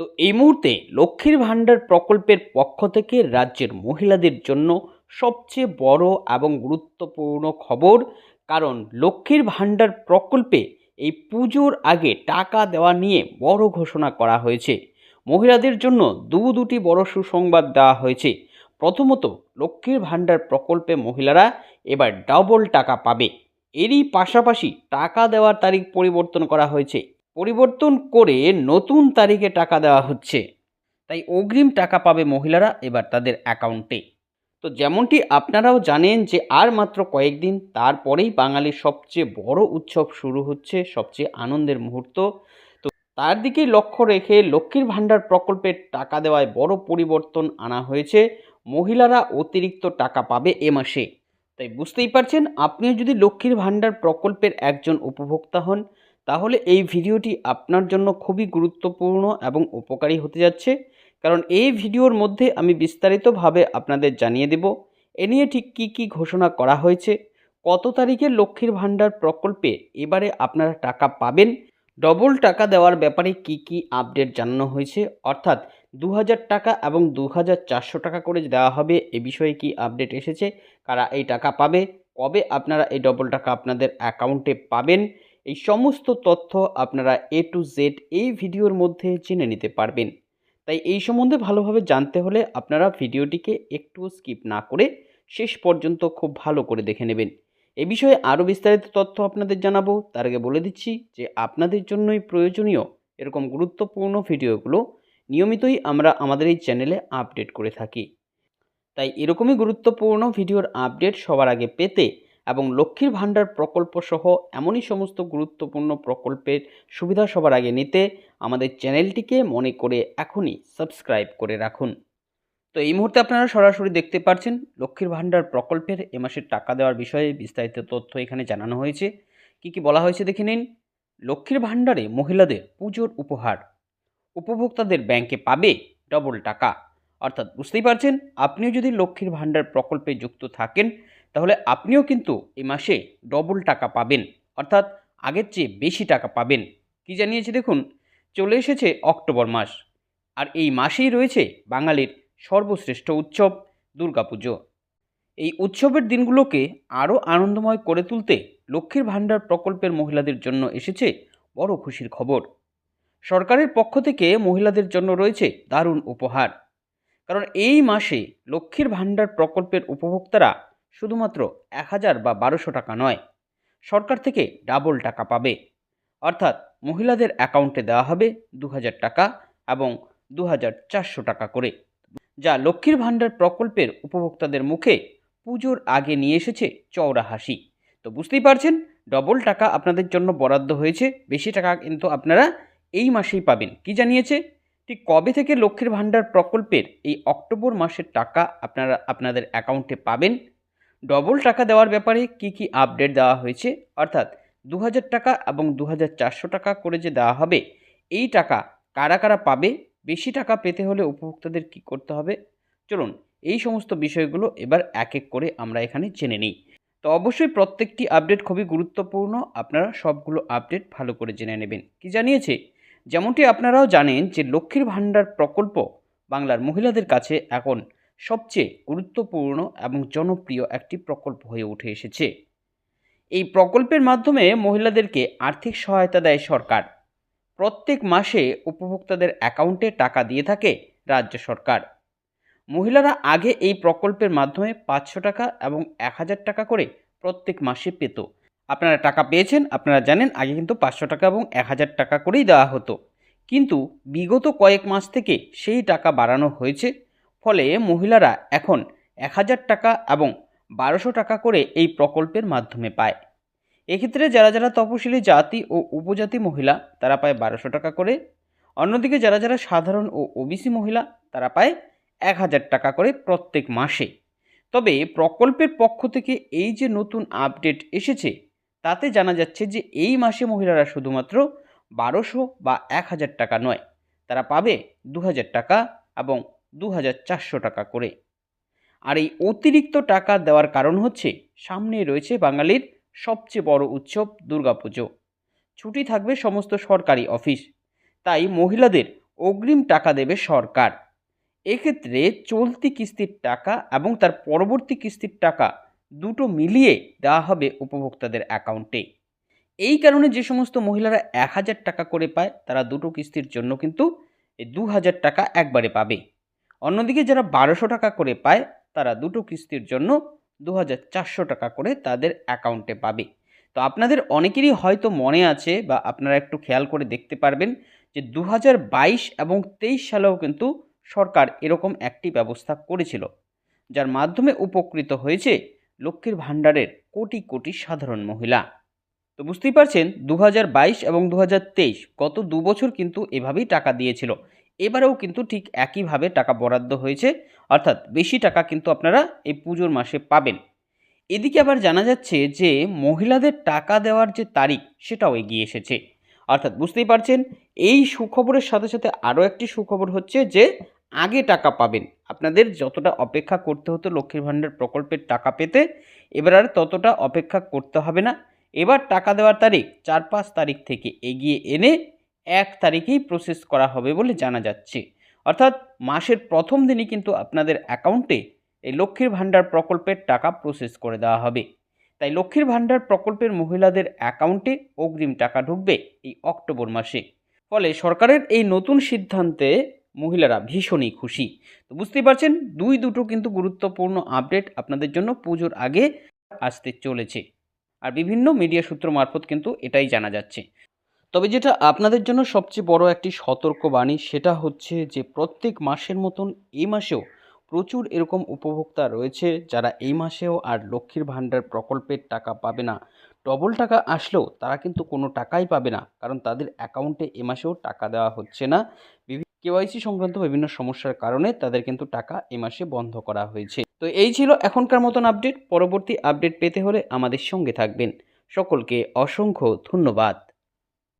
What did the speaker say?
তো এই মুহূর্তে লক্ষ্মীর ভাণ্ডার প্রকল্পের পক্ষ থেকে রাজ্যের মহিলাদের জন্য সবচেয়ে বড় এবং গুরুত্বপূর্ণ খবর, কারণ লক্ষ্মীর ভাণ্ডার প্রকল্পে এই পুজোর আগে টাকা দেওয়া নিয়ে বড় ঘোষণা করা হয়েছে। মহিলাদের জন্য দু দুটি বড় সুসংবাদ দেওয়া হয়েছে। প্রথমত, লক্ষ্মীর ভাণ্ডার প্রকল্পে মহিলারা এবার ডাবল টাকা পাবে। এরই পাশাপাশি টাকা দেওয়ার তারিখ পরিবর্তন করা হয়েছে। পরিবর্তন করে নতুন তারিখে টাকা দেওয়া হচ্ছে। তাই অগ্রিম টাকা পাবে মহিলারা এবার তাদের অ্যাকাউন্টে। তো যেমনটি আপনারাও জানেন যে আর মাত্র কয়েকদিন তারপরেই বাঙালির সবচেয়ে বড় উৎসব শুরু হচ্ছে, সবচেয়ে আনন্দের মুহূর্ত। তো তার দিকেই লক্ষ্য রেখে লক্ষ্মীর ভাণ্ডার প্রকল্পের টাকা দেওয়ায় বড় পরিবর্তন আনা হয়েছে। মহিলারা অতিরিক্ত টাকা পাবে এ মাসে। তাই বুঝতেই পারছেন, আপনিও যদি লক্ষ্মীর ভাণ্ডার প্রকল্পের একজন উপভোক্তা হন তাহলে এই ভিডিওটি আপনার জন্য খুবই গুরুত্বপূর্ণ এবং উপকারী হতে যাচ্ছে। কারণ এই ভিডিওর মধ্যে আমি বিস্তারিতভাবে আপনাদের জানিয়ে দেব, এ নিয়ে ঠিক কী কী ঘোষণা করা হয়েছে, কত তারিখে লক্ষ্মীর ভাণ্ডার প্রকল্পে এবারে আপনারা টাকা পাবেন, ডবল টাকা দেওয়ার ব্যাপারে কি কি আপডেট জানানো হয়েছে, অর্থাৎ দু হাজার টাকা এবং দু হাজার চারশো টাকা করে দেওয়া হবে এ বিষয়ে কি আপডেট এসেছে, কারা এই টাকা পাবে, কবে আপনারা এই ডবল টাকা আপনাদের অ্যাকাউন্টে পাবেন এই সমস্ত তথ্য আপনারা এ টু জেড এই ভিডিওর মধ্যে জেনে নিতে পারবেন। তাই এই সম্বন্ধে ভালোভাবে জানতে হলে আপনারা ভিডিওটিকে একটু স্কিপ না করে শেষ পর্যন্ত খুব ভালো করে দেখে নেবেন। এ বিষয়ে আরও বিস্তারিত তথ্য আপনাদের জানাব। তার আগে বলে দিচ্ছি যে আপনাদের জন্যই প্রয়োজনীয় এরকম গুরুত্বপূর্ণ ভিডিওগুলো নিয়মিতই আমরা আমাদের এই চ্যানেলে আপডেট করে থাকি। তাই এরকমই গুরুত্বপূর্ণ ভিডিওর আপডেট সবার আগে পেতে এবং লক্ষ্মীর ভাণ্ডার প্রকল্প সহ এমনই সমস্ত গুরুত্বপূর্ণ প্রকল্পের সুবিধা সবার আগে নিতে আমাদের চ্যানেলটিকে মনে করে এখনই সাবস্ক্রাইব করে রাখুন। তো এই মুহূর্তে আপনারা সরাসরি দেখতে পাচ্ছেন লক্ষ্মীর ভাণ্ডার প্রকল্পের এ মাসের টাকা দেওয়ার বিষয়ে বিস্তারিত তথ্য এখানে জানানো হয়েছে। কি কি বলা হয়েছে দেখে নিন। লক্ষ্মীর ভাণ্ডারে মহিলাদের পুজোর উপহার। উপভোক্তাদের ব্যাংকে পাবে ডবল টাকা। অর্থাৎ বুঝতেই পারছেন, আপনিও যদি লক্ষ্মীর ভাণ্ডার প্রকল্পে যুক্ত থাকেন তাহলে আপনিও কিন্তু এই মাসে ডবল টাকা পাবেন। অর্থাৎ আগের চেয়ে বেশি টাকা পাবেন। কি জানিয়েছে দেখুন? চলে এসেছে অক্টোবর মাস। আর এই মাসেই রয়েছে বাঙালির সর্বশ্রেষ্ঠ উৎসব, দুর্গাপুজো। এই উৎসবের দিনগুলোকে আরও আনন্দময় করে তুলতে লক্ষ্মীর ভাণ্ডার প্রকল্পের মহিলাদের জন্য এসেছে বড় খুশির খবর। সরকারের পক্ষ থেকে মহিলাদের জন্য রয়েছে দারুণ উপহার। কারণ এই মাসে লক্ষ্মীর ভাণ্ডার প্রকল্পের উপভোক্তারা শুধুমাত্র এক হাজার বা বারোশো টাকা নয়, সরকার থেকে ডাবল টাকা পাবে। অর্থাৎ মহিলাদের অ্যাকাউন্টে দেওয়া হবে দু হাজার টাকা এবং দু হাজার চারশো টাকা করে। যা লক্ষ্মীর ভাণ্ডার প্রকল্পের উপভোক্তাদের মুখে পুজোর আগে নিয়ে এসেছে চওড়া হাসি। তো বুঝতেই পারছেন ডবল টাকা আপনাদের জন্য বরাদ্দ হয়েছে, বেশি টাকা কিন্তু আপনারা এই মাসেই পাবেন। কি জানিয়েছে? ঠিক কবে থেকে লক্ষ্মীর ভাণ্ডার প্রকল্পের এই অক্টোবর মাসের টাকা আপনারা, আপনাদের অ্যাকাউন্টে পাবেন ডবল টাকা দেওয়ার ব্যাপারে কি কি আপডেট দেওয়া হয়েছে? অর্থাৎ দু হাজার টাকা এবং দু হাজার চারশো টাকা করে যে দেওয়া হবে, এই টাকা কারা কারা পাবে? বেশি টাকা পেতে হলে উপভোক্তাদের কি করতে হবে? চলুন এই সমস্ত বিষয়গুলো এবার এক এক করে আমরা এখানে জেনে নিই। তো অবশ্যই প্রত্যেকটি আপডেট খুবই গুরুত্বপূর্ণ। আপনারা সবগুলো আপডেট ভালো করে জেনে নেবেন। কি জানিয়েছে? যেমনটি আপনারাও জানেন যে লক্ষ্মীর ভাণ্ডার প্রকল্প বাংলার মহিলাদের কাছে এখন সবচেয়ে গুরুত্বপূর্ণ এবং জনপ্রিয় একটি প্রকল্প হয়ে উঠে এসেছে। এই প্রকল্পের মাধ্যমে মহিলাদেরকে আর্থিক সহায়তা দেয় সরকার। প্রত্যেক মাসে উপভোক্তাদের অ্যাকাউন্টে টাকা দিয়ে থাকে রাজ্য সরকার। মহিলারা আগে এই প্রকল্পের মাধ্যমে পাঁচশো টাকা এবং এক হাজার টাকা করে প্রত্যেক মাসে পেত। আপনারা টাকা পেয়েছেন, আপনারা জানেন, আগে কিন্তু পাঁচশো টাকা এবং এক হাজার টাকা করেই দেওয়া হতো। কিন্তু বিগত কয়েক মাস থেকে সেই টাকা বাড়ানো হয়েছে ফলে মহিলারা এখন এক হাজার টাকা এবং বারোশো টাকা করে এই প্রকল্পের মাধ্যমে পায়। এক্ষেত্রে যারা যারা তপশিলি জাতি ও উপজাতি মহিলা, তারা পায় বারোশো টাকা করে। অন্যদিকে যারা যারা সাধারণ ও ওবিসি মহিলা, তারা পায় এক হাজার টাকা করে প্রত্যেক মাসে। তবে প্রকল্পের পক্ষ থেকে এই যে নতুন আপডেট এসেছে, তাতে জানা যাচ্ছে যে এই মাসে মহিলারা শুধুমাত্র বারোশো বা এক হাজার টাকা নয়, তারা পাবে দু হাজার টাকা এবং দু হাজার চারশো টাকা করে। আর এই অতিরিক্ত টাকা দেওয়ার কারণ হচ্ছে, সামনে রয়েছে বাঙালির সবচেয়ে বড় উৎসব দুর্গাপুজো। ছুটি থাকবে সমস্ত সরকারি অফিস, তাই মহিলাদের অগ্রিম টাকা দেবে সরকার। এক্ষেত্রে চলতি কিস্তির টাকা এবং তার পরবর্তী কিস্তির টাকা দুটো মিলিয়ে দেওয়া হবে উপভোক্তাদের অ্যাকাউন্টে। এই কারণে যে সমস্ত মহিলারা এক হাজার টাকা করে পায়, তারা দুটো কিস্তির জন্য কিন্তু দু হাজার টাকা একবারে পাবে। অন্যদিকে যারা বারোশো টাকা করে পায়, তারা দুটো কিস্তির জন্য দু হাজার চারশো টাকা করে তাদের অ্যাকাউন্টে পাবে। তো আপনাদের অনেকেরই হয়তো মনে আছে বা আপনারা একটু খেয়াল করে দেখতে পারবেন যে দু হাজার বাইশ এবং তেইশ সালেও কিন্তু সরকার এরকম একটি ব্যবস্থা করেছিল, যার মাধ্যমে উপকৃত হয়েছে লক্ষ্মীর ভাণ্ডারের কোটি কোটি সাধারণ মহিলা। তো বুঝতেই পারছেন দু এবং দু গত দু বছর কিন্তু এভাবেই টাকা দিয়েছিল। এবারেও কিন্তু ঠিক একইভাবে টাকা বরাদ্দ হয়েছে, অর্থাৎ বেশি টাকা কিন্তু আপনারা এই পুজোর মাসে পাবেন। এদিকে আবার জানা যাচ্ছে যে, মহিলাদের টাকা দেওয়ার যে তারিখ, সেটাও এগিয়ে এসেছে। অর্থাৎ বুঝতেই পারছেন, এই সুখবরের সাথে সাথে আরও একটি সুখবর হচ্ছে যে, আগে টাকা পাবেন। আপনাদের যতটা অপেক্ষা করতে হতো লক্ষ্মীর ভাণ্ডার প্রকল্পের টাকা পেতে, এবার আর ততটা অপেক্ষা করতে হবে না। এবার টাকা দেওয়ার তারিখ চার পাঁচ তারিখ থেকে এগিয়ে এনে এক তারিখেই প্রসেস করা হবে বলে জানা যাচ্ছে। অর্থাৎ মাসের প্রথম দিনই কিন্তু আপনাদের অ্যাকাউন্টে এই লক্ষ্মীর ভাণ্ডার প্রকল্পের টাকা প্রসেস করে দেওয়া হবে। তাই লক্ষ্মীর ভাণ্ডার প্রকল্পের মহিলাদের অ্যাকাউন্টে অগ্রিম টাকা ঢুকবে এই অক্টোবর মাসে। ফলে সরকারের এই নতুন সিদ্ধান্তে মহিলারা ভীষণই খুশি। তো বুঝতেই পারছেন, দুই দুটো কিন্তু গুরুত্বপূর্ণ আপডেট আপনাদের জন্য পুজোর আগে আসতে চলেছে। আর বিভিন্ন মিডিয়া সূত্র মারফত কিন্তু এটাই জানা যাচ্ছে। তবে যেটা আপনাদের জন্য সবচেয়ে বড় একটি সতর্কবাণী, সেটা হচ্ছে যে প্রত্যেক মাসের মতন এই মাসেও প্রচুর এরকম উপভোক্তা রয়েছে যারা এই মাসেও আর লক্ষ্মীর ভাণ্ডার প্রকল্পের টাকা পাবে না। ডবল টাকা আসলেও তারা কিন্তু কোনো টাকাই পাবে না, কারণ তাদের অ্যাকাউন্টে এ মাসেও টাকা দেওয়া হচ্ছে না। কেওয়াইসি সংক্রান্ত বিভিন্ন সমস্যার কারণে তাদের কিন্তু টাকা এ মাসে বন্ধ করা হয়েছে। তো এই ছিল এখনকার মতন আপডেট, পরবর্তী আপডেট পেতে হলে আমাদের সঙ্গে থাকবেন। সকলকে অসংখ্য ধন্যবাদ।